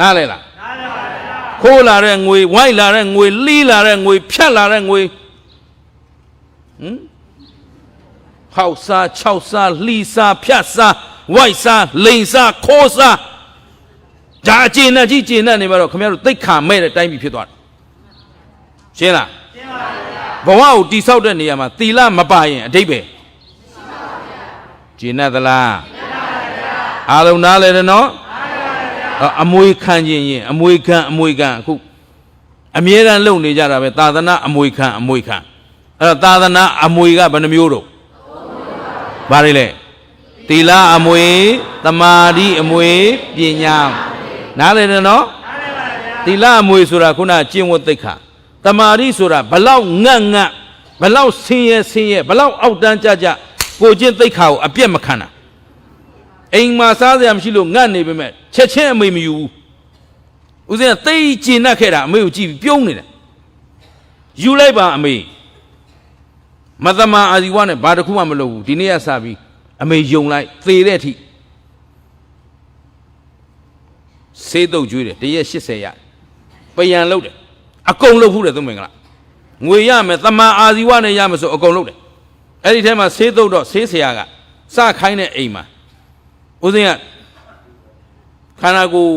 နားလဲလားခိုးလာတဲ့ငွေဝိုက်လာတဲ့ငွေလှီးလာတဲ့ငွေဖြတ်လာတဲ့ငွေဟမ်ဟောက်စား၆စားလှီးစားဖြတ်စားဝိုက်စားလိန်စားခိုးစားဒါအကျဉ်းနဲ့ကြီးကျဉ်းနဲ့နေမှာတော့ခင်ဗျားတို့သိတ်ခါမဲ့တဲ့တိုင်းပြည်ဖြစ်သွားတယ်ရှင်းလားရှင်းပါဗျာဘဝကိုတိဆောက်တဲ့နေရာမှာသီလမပါရင်အတိတ်ပဲကျဉ်းနဲ့သလားကျဉ်းပါဗျာအားလုံးနားလဲတယ်နော် အော်အမွေခံခြင်းရင်အမွေခံအမွေခံအခုအမြဲတမ်းလုပ်နေကြတာပဲသာသနာအမွေခံအမွေခံအဲ့တော့သာသနာအမွေကဘယ်နှမျိုးတော့ဘာတွေလဲသီလအမွေတမာတိအမွေပညာနားလည်တယ်နော်သီလအမွေဆိုတာခုနကျင့်ဝတ်သိက္ခာတမာတိဆိုတာဘလောက်ငတ်ငတ်ဘလောက်ဆင်းရဲဆင်းရဲဘလောက်အောက်တန်းကြကြကိုကျင့်သိက္ခာကိုအပြတ်မခံတာ အိမ်မှာစားစရာမရှိလို့ငတ်နေပေမဲ့ချက်ချင်းအမေမယူဘူးဦးဇင်းကသိကျင်납ခဲ့တာအမေကိုကြည့်ပြီးပြုံးနေတယ်ယူလိုက်ပါအမေမသမန်အာဇီဝနဲ့ဘာတစ်ခုမှမလုပ်ဘူးဒီနေ့ကစပြီးအမေယုံလိုက်သေတဲ့အထိဆေးတုပ်ကျွေးတယ်တရက်80ရတယ်ပယံလုပ်တယ်အကုန်လုပ်ဘူးတယ်သုံးမင်္ဂလာငွေရမယ်သမန်အာဇီဝနဲ့ရမယ်ဆိုအကုန်လုပ်တယ်အဲ့ဒီထဲမှာဆေးတုပ်တော့ဆေးဆရာကစခိုင်းတဲ့အိမ်မှာ ဦးစင်းကခန္ဓာကိုယ်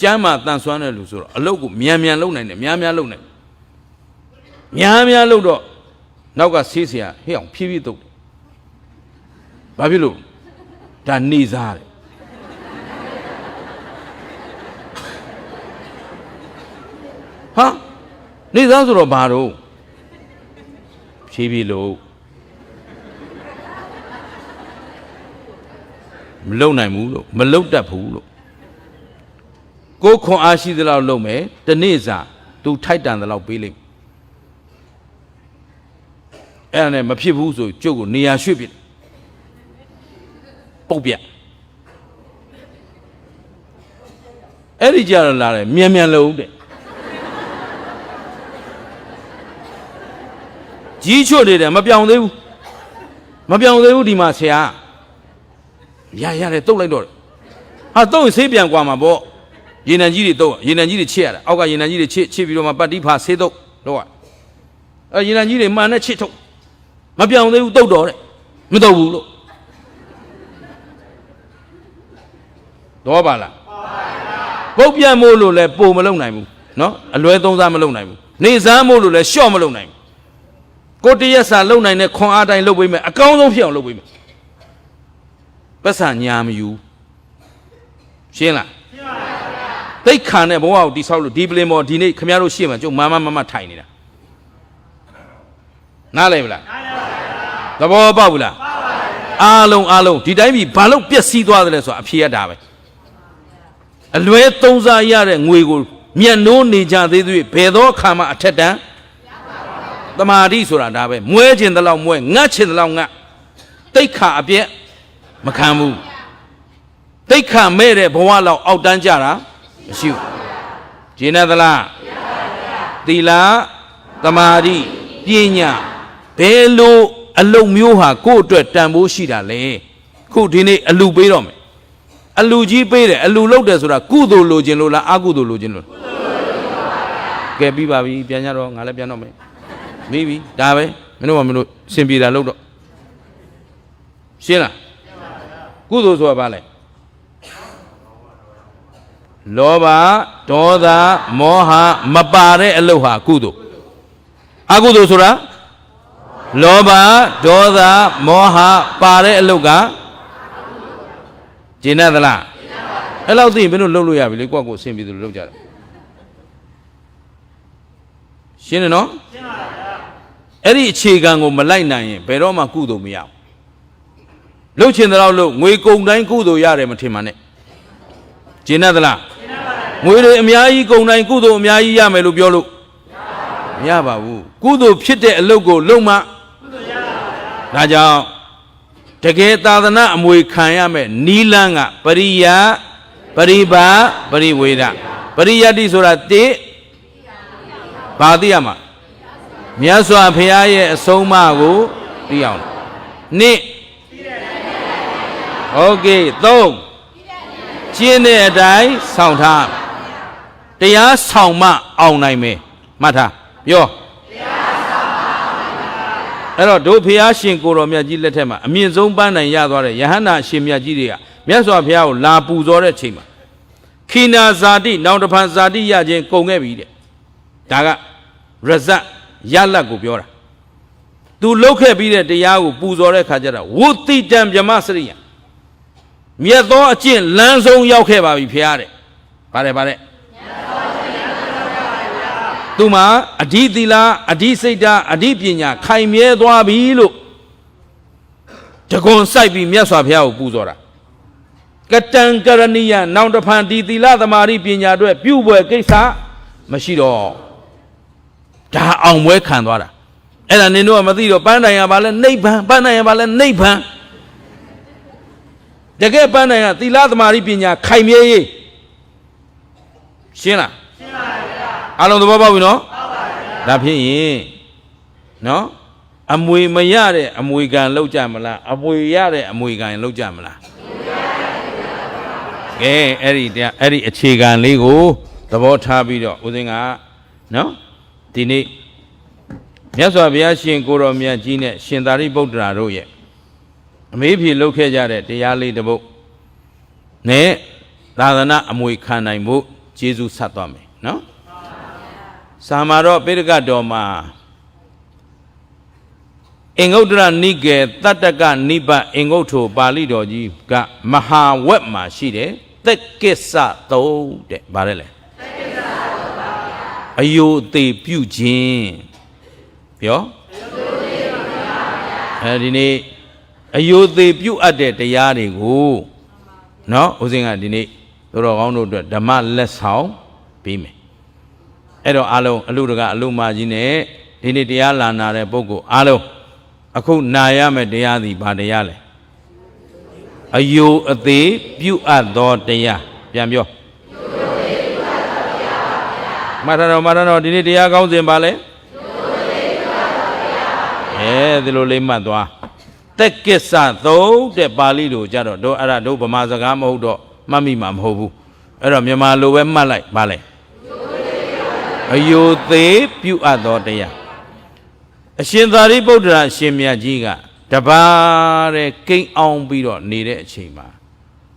ကျမ်းမာတန်ဆွမ်းတဲ့လူဆိုတော့အလုတ်ကိုမြန်မြန်လုပ်နိုင်တယ်များများလုပ်နိုင်တယ်များများလုပ်တော့နောက်ကဆေးဆရာဟဲ့အောင်ဖြည်းဖြည်းတုတ်တယ်ဘာဖြစ်လို့ဒါနေစားတယ်ဟာနေစားဆိုတော့ဘာတော့ဖြည်းဖြည်းလို့ မလုံနိုင်ဘူးလို့မလုံတတ်ဘူးလို့ကိုယ်ခွန်အားရှိသလောက်လုံမယ်တနေ့စာ तू ထိုက်တန်သလောက်ပေးလိမ့်မယ်အဲ့ဒါနဲ့မဖြစ်ဘူးဆိုကျုပ်ကိုနေရာရွှေ့ပြစ်ပုတ်ပြတ်အဲ့ဒီကြတော့လာတယ်မြန်မြန်လုံတဲ့ကြီးချွတ်နေတယ်မပြောင်းသေးဘူးမပြောင်းသေးဘူးဒီမှာဆရာ ရရတယ်တုတ်လိုက်တော့တယ်ဟာတုတ်ရင်ဆေးပြန်กว่าမှာပေါ့ရေနံကြီးတွေတုတ်ရေနံကြီးတွေချစ်ရတာအောက်ကရေနံကြီးတွေချစ်ချစ်ပြီးတော့မှပတ်တိဖာဆေးတုတ်တော့အဲရေနံကြီးတွေမှန်နဲ့ချစ်ထုတ်မပြောင်းသေးဘူးတုတ်တော့တဲ့မတုတ်ဘူးလို့တော့ပါလားပုတ်ပြန်မို့လို့လဲပုံမလုံနိုင်ဘူးနော်အလွဲသုံးစားမလုံနိုင်ဘူးနေစမ်းမို့လို့လဲရှော့မလုံနိုင်ဘူးကိုတရက်စာလုံနိုင်တဲ့ခွန်အားတိုင်းလုံပေးမယ်အကောင်းဆုံးဖြစ်အောင်လုံပေးမယ် ပတ်စံညာမယူရှင်းလားရှင်းပါပါဗျာသိတ်ခံတဲ့ဘဝကိုတိဆောက်လို့ဒီပလင်ပေါ်ဒီနေ့ခမရတို့ရှေ့မှာကျုပ်မမမမထိုင်နေတာနားလည်မလားနားလည်ပါဗျာသဘောပေါက်ဘူးလားပေါက်ပါဗျာအားလုံးအားလုံးဒီတိုင်းပြီဘာလို့ပျက်စီးသွားတယ်လဲဆိုတာအဖြေရတာပဲအလွဲသုံးစားရတဲ့ငွေကိုမျက်နှိုးနေကြသေးသေးဘယ်သောအခါမှအထက်တန်းတမာတိဆိုတာဒါပဲမွဲခြင်းတလောက်မွဲငတ်ခြင်းတလောက်ငတ်တိတ်ခါအပြက် မခံဘူးတိတ်ခါမဲ့တဲ့ဘဝလောက်အောက်တန်းကြတာမရှိဘူးဂျင်းနဲ့သလားသီလသမာဓိပညာဘယ်လိုအလုံမျိုးဟာကိုယ့်အတွက်တန်ဖိုးရှိတာလဲခုဒီနေ့အလူပေးတော့မယ်အလူကြီးပေးတယ်အလူလုပ်တယ်ဆိုတာကုသိုလ်လိုခြင်းလို့လားအကုသိုလ်လိုခြင်းလို့ကဲပြီးပါပြီပြန်ကြတော့ငါလည်းပြန်တော့မယ်မိပြီဒါပဲမင်းတို့ကမင်းတို့စင်ပြေတာလုပ်တော့ရှင်းလား ကုသိုလ်ဆိုတာဘာလဲလောဘဒေါသမောဟမပါတဲ့အလုပ်ဟာကုသိုလ်အကုသိုလ်ဆိုတာလောဘဒေါသမောဟပါတဲ့အလုပ်ကကျင့်တတ်သလားအဲ့လောက်သိရင်ဘယ်လိုလုပ်လို့ရပြီလေကိုယ့်ကိုယ်အဆင်ပြေသလိုလုပ်ကြတယ်ရှင်းတယ်နော်ရှင်းပါဗျာအဲ့ဒီအခြေခံကိုမလိုက်နိုင်ရင်ဘယ်တော့မှကုသိုလ်မရဘူး လှုပ်ချင်တဲ့လောက်လှုပ်ငွေကုန်တိုင်းကုသိုလ်ရတယ်မထင်ပါနဲ့ကျင်းတတ်သလားကျင်းတတ်ပါဘူးငွေတွေအများကြီးကုန်တိုင်းကုသိုလ်အများကြီးရမယ်လို့ပြောလို့မရပါဘူးကုသိုလ်ဖြစ်တဲ့အလုပ်ကိုလုပ်မှကုသိုလ်ရပါဘူးဒါကြောင့်တကယ်သာသနာအမွေခံရမယ်နီလန်းကပရိယပရိပါပရိဝေဒပရိယတ္တိဆိုတာတိဘာသိရမှာမြတ်စွာဘုရားရဲ့အဆုံးအမကိုသိအောင်နှ ဟုတ်ကဲ့၃ကျင့်တဲ့အတိုင်းဆောင်ထားတရားဆောင်မှအောင်နိုင်မယ်မှတ်ထားပြောအဲ့တော့တို့ဖះရှင်ကိုတော်မြတ်ကြီးလက်ထက်မှာအမြင့်ဆုံးပန်းနိုင်ရသွားတဲ့ယဟန္တာရှင်မြတ်ကြီးတွေကမြတ်စွာဘုရားကိုလာပူဇော်တဲ့အချိန်မှာခိနာဇာတိနောင်တဖန်ဇာတိရခြင်းကုန်ခဲ့ပြီတဲ့ဒါကရဇတ်ရလတ်ကိုပြောတာသူလုတ်ခဲ့ပြီးတဲ့တရားကိုပူဇော်တဲ့ခါကျတော့ဝုတိတံဗြဟ္မစရိယံ မြတ်သောအကျင့်လမ်းဆုံးရောက်ခဲ့ပါပြီဖျားတဲ့ဗါတယ်ဗါတယ်သူမှာအဓိသီလအဓိစိတ်ဓာတ်အဓိပညာခိုင်မြဲသွားပြီလို့တကွန်စိုက်ပြီးမြတ်စွာဘုရားကိုပူဇော်တာကတံကရဏီယနောင်တဖန်ဒီသီလသမာဓိပညာအတွက်ပြုပွဲကိစ္စမရှိတော့ဒါအောင်ပွဲခံသွားတာအဲ့ဒါနင်တို့ကမသိတော့ပန်းတိုင်ရပါလဲနိဗ္ဗာန်ပန်းတိုင်ရပါလဲနိဗ္ဗာန် တကယ်ပန်းတိုင်ကသီလသမာဓိပညာခိုင်မြဲရေးရှင်းလားရှင်းပါဗျာအားလုံးသဘောပေါက်ပြီနော်ပေါက်ပါဗျာဒါဖြစ်ရင်နော်အမွေမရတဲ့အမွေကံလောက်ကြမလားအမွေရတဲ့အမွေကံလောက်ကြမလားကဲအဲ့ဒီတရားအဲ့ဒီအခြေခံလေးကိုသဘောထားပြီးတော့ဦးစင်းကနော်ဒီနေ့မြတ်စွာဘုရားရှင်ကိုတော်မြတ်ကြီးနဲ့ရှင်သာရိပုတ္တရာတို့ရဲ့ အမေးဖြေလုပ်ခဲ့ကြတဲ့တရားလေးတစ်ပုဒ်နဲ့သာသနာအမွေခံနိုင်ဖို့ကျေးဇူးဆက်သွားမယ်နော်စာမာတော့ပိဋကတော်မှာအင်္ဂုတ္တရနိကေတတ္တကနိဗ္ဗအင်္ဂုတ္ထိုပါဠိတော်ကြီးကမဟာဝက်မှာရှိတယ်သက်ကိစ္စသုံးတဲ့ဗါတယ်လေသက်ကိစ္စသုံးပါဗျာအယုသေးပြုခြင်းပြောအဲဒီနေ့ အယိုသေးပြုတ်အပ်တဲ့တရားတွေကိုနော်ဦးစင်ကဒီနေ့သူတော်ကောင်းတို့အတွက်ဓမ္မလက်ဆောင်ပေးမယ်အဲ့တော့အားလုံးအလူတကအလူမကြီးနဲ့ဒီနေ့တရားလာနာတဲ့ပုဂ္ဂိုလ်အားလုံးအခုနာရမယ့်တရားစီဘာတရားလဲအယိုအသေးပြုတ်အပ်သောတရားပြန်ပြောမထတော်မထတော်ဒီနေ့တရားကောင်းစဉ်ပါလဲအဲဒီလိုလေးမှတ်သွား တက်ကိစ္စသုံးတဲ့ပါဠိလိုကြတော့တို့အဲ့ဒါတို့ဗမာစကားမဟုတ်တော့မှတ်မိမှာမဟုတ်ဘူးအဲ့တော့မြန်မာလိုပဲမှတ်လိုက်ပါလဲအယုသေးပြုအပ်သောတရားအရှင်သာရိပုတ္တရာအရှင်မြတ်ကြီးကတပါးတဲ့ကိန်းအောင်ပြီးတော့နေတဲ့အချိန်မှာ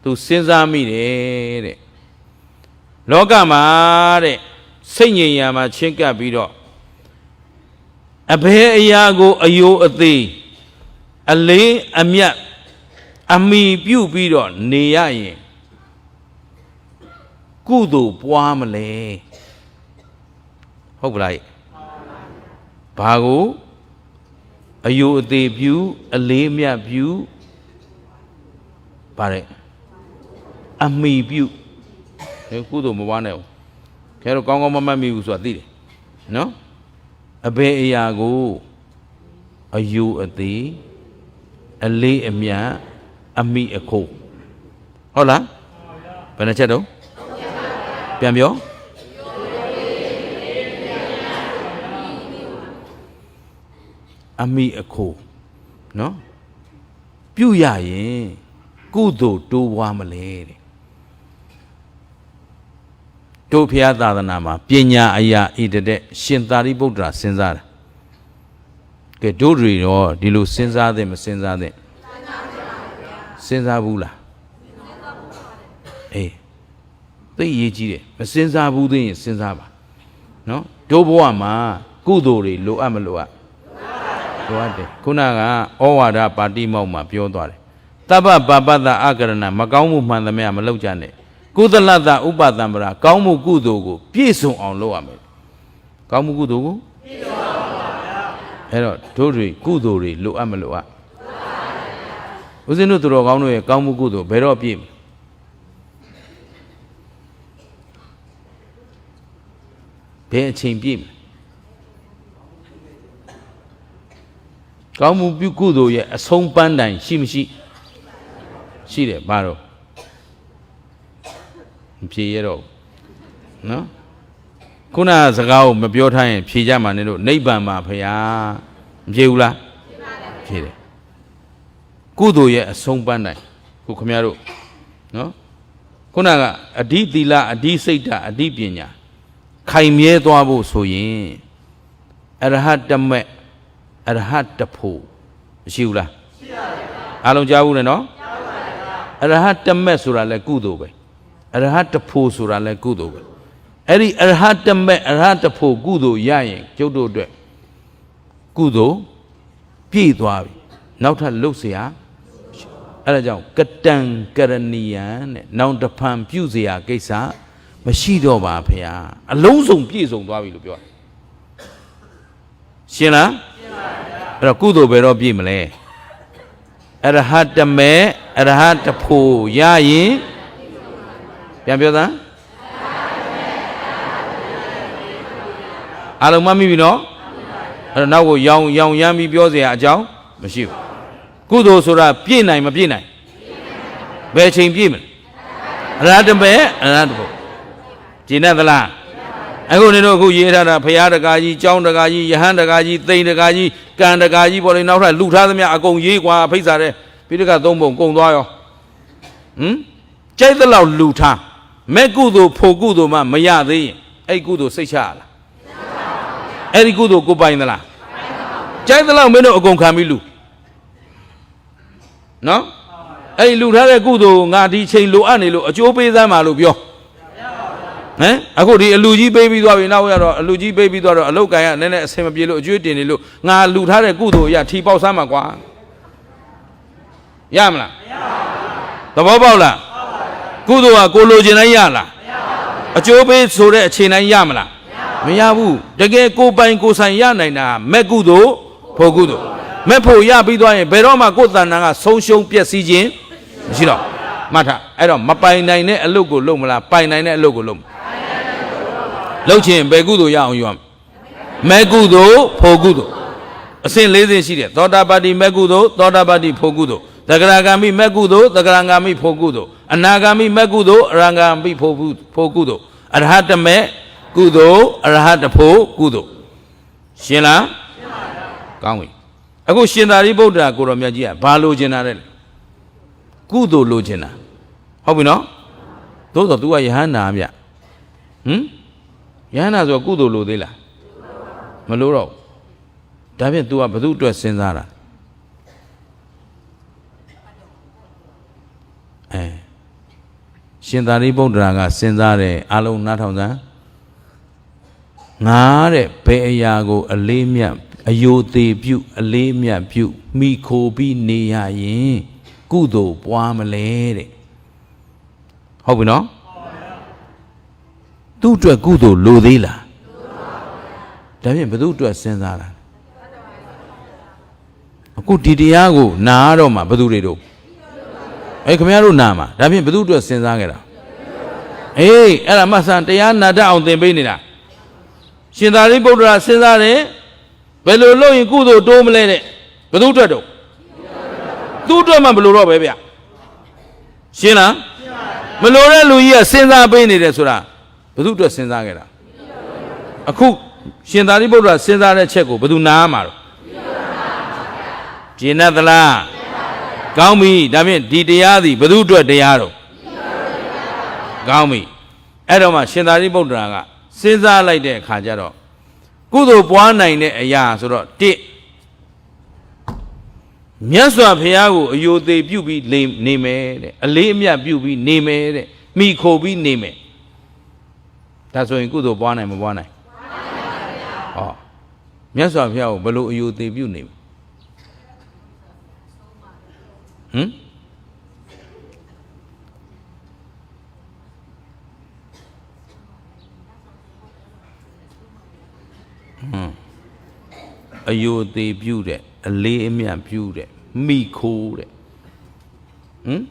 သူစဉ်းစားမိတယ်တဲ့လောကမှာတဲ့စိတ်ငြိမ်ရာမှာချင်းကပ်ပြီးတော့အဘယ်အရာကိုအယိုးအသေး အလေးအမြတ်အမိပြုတ်ပြီးတော့နေရရင်ကုသိုလ်ပွားမလဲဟုတ်ပလားဘာကိုအယိုးအသေးပြုအလေးမြတ်ပြုဗါတဲ့အမိပြုဒီကုသိုလ်မပွားနဲ့ဘူးခဲတော့ကောင်းကောင်းမမှတ်မိဘူးဆိုတာသိတယ်နော်အဘယ်အရာကိုအယိုးအသေး အလေးအမြတ်အမိအခိုးဟုတ်လားဘယ်နှချက်တော့ပြန်ပြောအမိအခိုးနော်ပြုရရင်ကုသိုလ်တိုးပွားမလဲတဲ့တို့ဖျားသာသနာမှာပညာအရာဣတတဲ့ရှင်သာရိပုတ္တရာစဉ်းစားတာကဲ တို့တွေတော့ဒီလိုစဉ်းစားတဲ့မစဉ်းစားတဲ့စဉ်းစားဘူးလားအေးသိရေးကြီးတယ်မစဉ်းစားဘူးသိရင်စဉ်းစားပါနော်တို့ဘဝမှာကုသိုလ်တွေလိုအပ်မလိုအပ်လိုအပ်တယ်ခုနကဩဝါဒပါတိမောက်မှာပြောသွားတယ်တပ္ပပပတ္တအကရဏမကောင်းမှုမှန်သမျှမလုပ်ကြနဲ့ကုသလတ္တဥပတံပရာကောင်းမှုကုသိုလ်ကို ပြည့်စုံအောင်လုပ်ရမယ်ကောင်းမှုကုသိုလ်ကိုပြည့်စုံအောင်ပါဗျာ အဲ့တော့တို့တွေကုသိုလ်တွေလိုအပ်မလိုအပ်ဦးဇင်းတို့သူတော်ကောင်းတို့ရဲ့ကောင်းမှုကုသိုလ်ဘယ်တော့ပြည့်မလဲဘယ်အချိန်ပြည့်မလဲကောင်းမှုပြုကုသိုလ်ရဲ့အဆုံးပန်းတိုင် ရှိမရှိရှိတယ်ဘာတော့မဖြေရတော့ဘူးနော် ခုနစကားကိုမပြောထားရင်ဖြေကြမှာနေလို့နိဗ္ဗာန်မှာဖရာမဖြေဘူးလားဖြေတယ်ကုသိုလ်ရဲ့အဆုံးပန်းတိုင်ခုခမရတို့နော်ခုနကအဓိသီလအဓိစိတ်ဓာတ်အဓိပညာခိုင်မြဲသွားဖို့ဆိုရင်အရဟတမက်အရဟတဖို့မရှိဘူးလားရှိပါပါအားလုံးကြားဘူးလေနော်ကြားပါပါအရဟတမက်ဆိုတာလဲကုသိုလ်ပဲအရဟတဖို့ဆိုတာလဲကုသိုလ်ပဲ အဲ့ဒီအရဟတမက်အရဟတဖို့ကုသိုလ်ရရင်ကျုပ်တို့အတွက်ကုသိုလ်ပြည့်သွားပြီနောက်ထပ်လှုပ်เสียအဲ့ဒါကြောင့်ကတံကရဏီယံတဲ့နောင်တဖန်ပြုเสียကိစ္စမရှိတော့ပါဖေဟာအလုံးစုံပြည့်စုံသွားပြီလို့ပြောတယ်ရှင်းလားရှင်းပါဗျာအဲ့တော့ကုသိုလ်ဘယ်တော့ပြည့်မလဲအရဟတမေအရဟတဖို့ရရင်ပြန်ပြောသား အားလုံးမှတ်မိပြီနော်အဲ့တော့နောက်ကိုရောင်ရောင်ရမ်းပြီးပြောเสียအကြောင်းမရှိဘူးကုသိုလ်ဆိုတာပြည့်နိုင်မပြည့်နိုင်ဘယ်ချိန်ပြည့်မလဲအရဟတမေအရဟတဖို့ကျင့်တတ်သလားအခုနေတော့အခုရေးထားတာဖရာတကာကြီးကျောင်းတကာကြီးယဟန်တကာကြီးသိန်တကာကြီးကံတကာကြီးပေါ်လေနောက်ထပ်လူထားသမျှအကုန်ရေးกว่าဖိတ်စားတယ်ပိဋကသုံးပုံကုံသွားရောဟမ်ကြိုက်သလောက်လူထားမဲ့ကုသိုလ်ဖို့ကုသိုလ်မှမရသေးရင်အဲ့ကုသိုလ်စိတ်ချရလား အဲ့ဒီကုသိုလ်ကိုပိုင်သလားကြိုက်သလောက်မင်းတို့အကုန်ခံပြီးလူနော်အဲ့ဒီလူထားတဲ့ကုသိုလ်ငါဒီချိန်လိုအပ်နေလို့အကျိုးပေးသမ်းပါလို့ပြောဟမ်အခုဒီအလူကြီးပေးပြီးသွားပြီနောက်ရတော့အလူကြီးပေးပြီးသွားတော့အလုတ်ကန်ကနည်းနည်းအဆင်မပြေလို့အကျွေးတင်နေလို့ငါလူထားတဲ့ကုသိုလ်ရထီပေါက်ဆမ်းမှာကွာရမလားမရပါဘူးသဘောပေါက်လားကုသိုလ်ကကိုလိုချင်တိုင်းရလားမရပါဘူးအကျိုးပေးဆိုတဲ့အချိန်တိုင်းရမလား မရဘူးတကယ်ကိုပိုင်ကိုဆိုင်ရနိုင်တာမဲ့ကုသိုလ်ဖို့ကုသိုလ်မဲ့ဖို့ရပြီးသွားရင်ဘယ်တော့မှကိုယ်တဏ္ဍာကဆုံးရှုံးပျက်စီးခြင်းမရှိတော့မှတ်ထားအဲ့တော့မပိုင်နိုင်တဲ့အလုပ်ကိုလုပ်မလားပိုင်နိုင်တဲ့အလုပ်ကိုလုပ်မလားလှုပ်ချင်ဘယ်ကုသိုလ်ရအောင်ယူရမလဲမဲကုသိုလ်ဖို့ကုသိုလ်အဆင့်၄ဆင့်ရှိတယ်သောတာပတ္တိမဲကုသိုလ်သောတာပတ္တိဖို့ကုသိုလ်သဂရဂามိမဲကုသိုလ်သဂရဂามိဖို့ကုသိုလ်အနာဂามိမဲကုသိုလ်အရဂามိဖို့ကုဖို့ကုသိုလ်အရဟတမဲ ကုသိုလ်အရဟတဖို့ကုသိုလ်ရှင်းလားရှင်းပါဗျာကောင်းပြီအခုရှင်သာရိပုတ္တရာကိုရောမြတ်ကြီးကဘာလိုချင်တာလဲကုသိုလ်လိုချင်တာဟုတ်ပြီနော်သို့တော့ तू ကယဟန္တာမြတ်ဟမ်ယဟန္တာဆိုကုသိုလ်လိုသေးလားမလိုတော့ဘူးဒါဖြင့် तू ကဘု து အတွက်စဉ်းစားတာအဲရှင်သာရိပုတ္တရာကစဉ်းစားတယ်အလုံးနားထောင်စမ်း ငါတဲ့ဘယ်အရာကို အလေးမြတ်အယိုသေးပြုအလေးမြတ်ပြုမိခိုပြီးနေရရင်ကုသိုလ်ပွားမလဲတဲ့ဟုတ်ပြီနော်သူ့အတွက်ကုသိုလ်လိုသေးလားဒါဖြင့်ဘယ်သူအတွက်စဉ်းစားတာအခုဒီတရားကိုနားတော့မှဘယ်သူတွေတို့အဲခင်ဗျားတို့နားမှာဒါဖြင့်ဘယ်သူအတွက်စဉ်းစားခဲ့တာအေးအဲ့ဒါမှဆန်တရားနာတတ်အောင်သင်ပေးနေတာ ရှင်သာရိပုတ္တရာစဉ်းစားတယ်ဘယ်လိုလုပ်ရင်ကုသိုလ်တိုးမလဲတဲ့ဘယ်သူအတွက်တော့သူ့အတွက်မှဘယ်လိုတော့ပဲဗျရှင်းလားမလိုတဲ့လူကြီးကစဉ်းစားပေးနေတယ်ဆိုတာဘယ်သူအတွက်စဉ်းစားခဲ့တာအခုရှင်သာရိပုတ္တရာစဉ်းစားတဲ့ချက်ကိုဘယ်သူနားမှာတော့ကျင်တ်သလားကောင်းပြီဒါဖြင့်ဒီတရားသည်ဘယ်သူအတွက်တရားတော့ကောင်းပြီအဲ့တော့မှရှင်သာရိပုတ္တရာက စဉ်းစားလိုက်တဲ့အခါကျတော့ကုသိုလ်ပွားနိုင်တဲ့အရာဆိုတော့တစ်မြတ်စွာဘုရားကိုအယိုသေးပြုပြီးနေမယ်တဲ့အလေးအမြတ်ပြုပြီးနေမယ်တဲ့မိခိုပြီးနေမယ်ဒါဆိုရင်ကုသိုလ်ပွားနိုင်မပွားနိုင်ဟောမြတ်စွာဘုရားကိုဘယ်လိုအယိုသေးပြုနေမလဲဟမ် အယိုသေးပြုတဲ့အလေးအမြတ်ပြုတဲ့မိခိုးတဲ့ဟမ်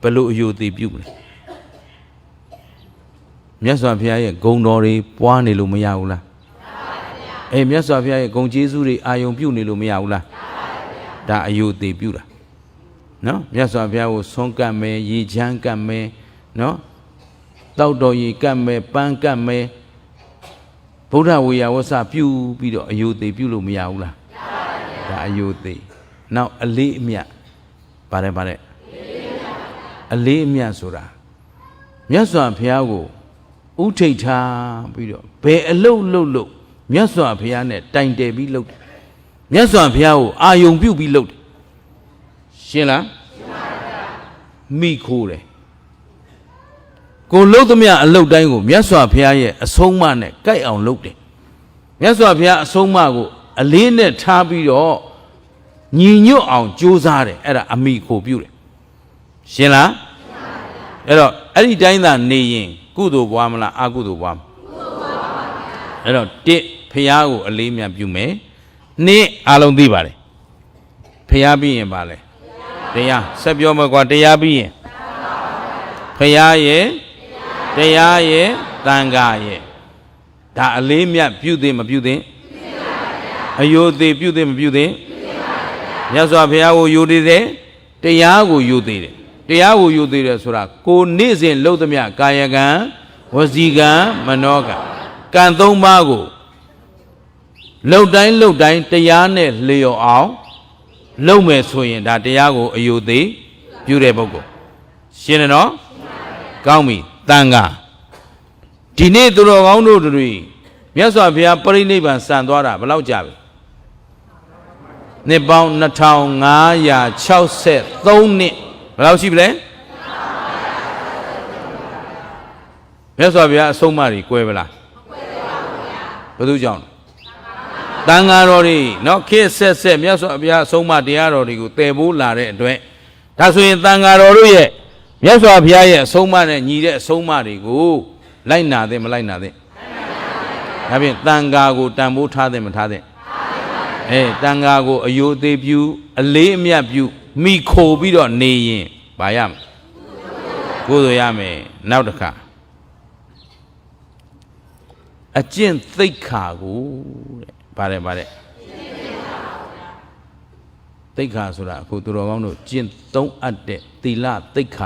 ဘလို့အယိုသေးပြုမလဲမြတ်စွာဘုရားရဲ့ဂုဏ်တော်တွေပွားနေလို့မရဘူးလားအေးမြတ်စွာဘုရားရဲ့ဂုဏ်ကျေးဇူးတွေအာယုံပြုနေလို့မရဘူးလားဒါအယိုသေးပြုတာနော်မြတ်စွာဘုရားကိုဆွမ်းကပ်မယ်ရေချမ်းကပ်မယ်နော်တောက်တော်ရေကပ်မယ်ပန်းကပ်မယ် ဗုဒ္ဓဝေယဝဆပြုပြီးတော့အယုသေးပြုလို့မရဘူးလားမရပါဘူးဒါအယုသေးနောက်အလေးအမြတ်ပါတယ်ပါတယ်အလေးအမြတ်ဆိုတာမြတ်စွာဘုရားကိုဥထိတ်ထားပြီးတော့ဘယ်အလုတ်လုတ်လုတ်မြတ်စွာဘုရားနဲ့တိုင်တယ်ပြီးလုတ်တယ်မြတ်စွာဘုရားကိုအာယုံပြုတ်ပြီးလုတ်တယ်ရှင်းလားရှင်းပါဗျာမိခိုးတယ် ကိုလုတ်သမျှအလုတ်တိုင်းကိုမြတ်စွာဘုရားရဲ့အဆုံးအမနဲ့ကြိုက်အောင်လုတ်တယ်မြတ်စွာဘုရားအဆုံးအမကိုအလေးနဲ့ထားပြီးတော့ညီညွတ်အောင်ကြိုးစားတယ်အဲ့ဒါအမိခိုပြုတယ်ရှင်းလားအဲ့တော့အဲ့ဒီတိုင်းသာနေရင်ကုသိုလ်ပွားမလားအကုသိုလ်ပွားမလားကုသိုလ်ပွားပါဗျာအဲ့တော့တစ်ဖះကိုအလေးမြတ်ပြုမယ်နှစ်အားလုံးသိပါတယ်ဖះပြီးရင်ပါလဲတရားဆက်ပြောမကွာတရားပြီးရင်ဖះရဲ့ တရားရဲ့တန်ခါရဲ့ဒါအလေးမြတ်ပြုသည်မပြုသည်အယိုသေးပြုသည်မပြုသည်မြတ်စွာဘုရားကိုယူသေးတယ်တရားကိုယူသေးတယ်တရားကိုယူသေးတယ်ဆိုတာကိုနေ့စဉ်လှုပ်သမျှကာယကံဝစီကံမနောကံကံသုံးပါးကိုလှုပ်တိုင်းလှုပ်တိုင်းတရားနဲ့လျော်အောင်လှုပ်မယ်ဆိုရင်ဒါတရားကိုအယူသေးပြုတဲ့ပုဂ္ဂိုလ်ရှင်းတယ်နော်ကောင်းပြီ တန်ခါဒီနေ့သူတော်ကောင်းတို့တွေမြတ်စွာဘုရားပြိဋိဘံစံသွားတာဘယ်လောက်ကြာပြီနှစ်ပေါင်း2563နှစ်ဘယ်လောက်ရှိပြီလဲမြတ်စွာဘုရားအဆုံးအမတွေ꿰ပလားမ꿰ပါဘူးဗျာဘယ်သူကြောင့်လဲတန်ဃာတော်တွေเนาะခေတ်ဆက်ဆက်မြတ်စွာဘုရားအဆုံးအမတရားတော်တွေကိုတည်ဖို့လာတဲ့အတွက်ဒါဆိုရင်တန်ဃာတော်တို့ရဲ့ မြတ်စွာဘုရားရဲ့အဆုံးအမနဲ့ညီတဲ့အဆုံးအမတွေကိုလိုက်နာတဲ့မလိုက်နာတဲ့ဒါဖြင့်တန်ဃာကိုတန်ဖိုးထားတဲ့မထားတဲ့အဲတန်ဃာကိုအယိုသေးပြုအလေးအမြတ်ပြုမိခိုပြီးတော့နေရင်ဗာရမယ်ကိုယ်ဆိုရမယ်နောက်တစ်ခါအကျင့်သိက္ခာကိုတဲ့ဗါတယ်ဗါတယ်သိက္ခာဆိုတာအခုသူတော်ကောင်းတို့ကျင့်သုံးအပ်တဲ့သီလသိက္ခာ